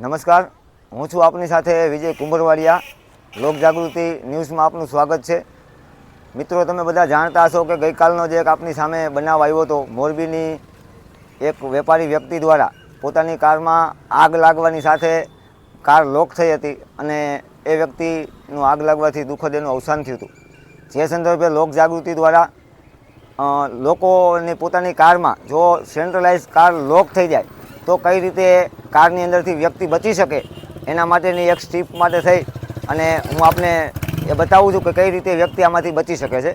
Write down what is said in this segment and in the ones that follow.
નમસ્કાર. હું છું આપની સાથે વિજય કુંભરવાડિયા. લોક જાગૃતિ ન્યૂઝમાં આપનું સ્વાગત છે. મિત્રો, તમે બધા જાણતા હશો કે ગઈકાલનો જે એક આપની સામે બનાવ આવ્યો હતો, મોરબીની એક વેપારી વ્યક્તિ દ્વારા પોતાની કારમાં આગ લાગવાની સાથે કાર લોક થઈ હતી અને એ વ્યક્તિનું આગ લાગવાથી દુઃખદ એનું અવસાન થયું હતું. જે સંદર્ભે લોક જાગૃતિ દ્વારા લોકોની પોતાની કારમાં જો સેન્ટ્રલાઇઝ કાર લોક થઈ જાય તો કઈ રીતે કારની અંદરથી વ્યક્તિ બચી શકે એના માટેની એક સ્ટીપ માટે થઈ અને હું આપને એ બતાવું છું કે કઈ રીતે વ્યક્તિ આમાંથી બચી શકે છે.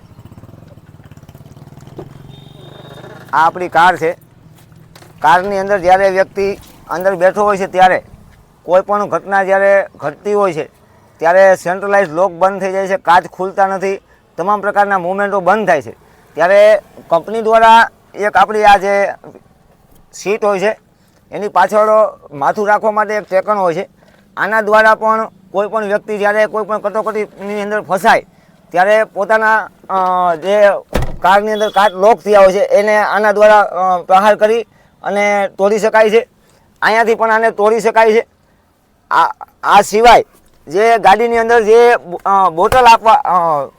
આ આપણી કાર છે. કારની અંદર જ્યારે વ્યક્તિ અંદર બેઠો હોય છે ત્યારે કોઈ પણ ઘટના જ્યારે ઘટતી હોય છે ત્યારે સેન્ટ્રલાઇઝ લોક બંધ થઈ જાય છે, કાચ ખુલતા નથી, તમામ પ્રકારના મુવમેન્ટો બંધ થાય છે. ત્યારે કંપની દ્વારા એક આપણી આ જે સીટ હોય છે એની પાછળ માથું રાખવા માટે એક ટેકણ હોય છે. આના દ્વારા પણ કોઈ પણ વ્યક્તિ જ્યારે કોઈ પણ કટોકટીની અંદર ફસાય, ત્યારે પોતાના જે કારની અંદર કાચ લોક થયા હોય છે, એને આના દ્વારા પ્રહાર કરી અને તોડી શકાય છે. અહીંયાથી પણ આને તોડી શકાય છે. આ આ સિવાય જે ગાડીની અંદર જે બોટલ આપવા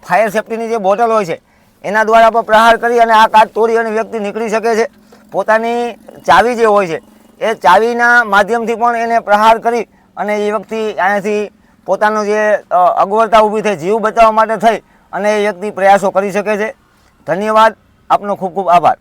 ફાયર સેફટીની જે બોટલ હોય છે, એના દ્વારા પણ પ્રહાર કરી અને આ કાચ તોડી અને વ્યક્તિ નીકળી શકે છે. પોતાની ચાવી જે હોય છે એ ચાવીના માધ્યમથી પણ એને પ્રહાર કરી અને એ વ્યક્તિ અહીંયાથી પોતાનું જે અગવડતા ઊભી થઈ, જીવ બચાવવા માટે થઈ અને એ વ્યક્તિ પ્રયાસો કરી શકે છે. ધન્યવાદ. આપનો ખૂબ ખૂબ આભાર.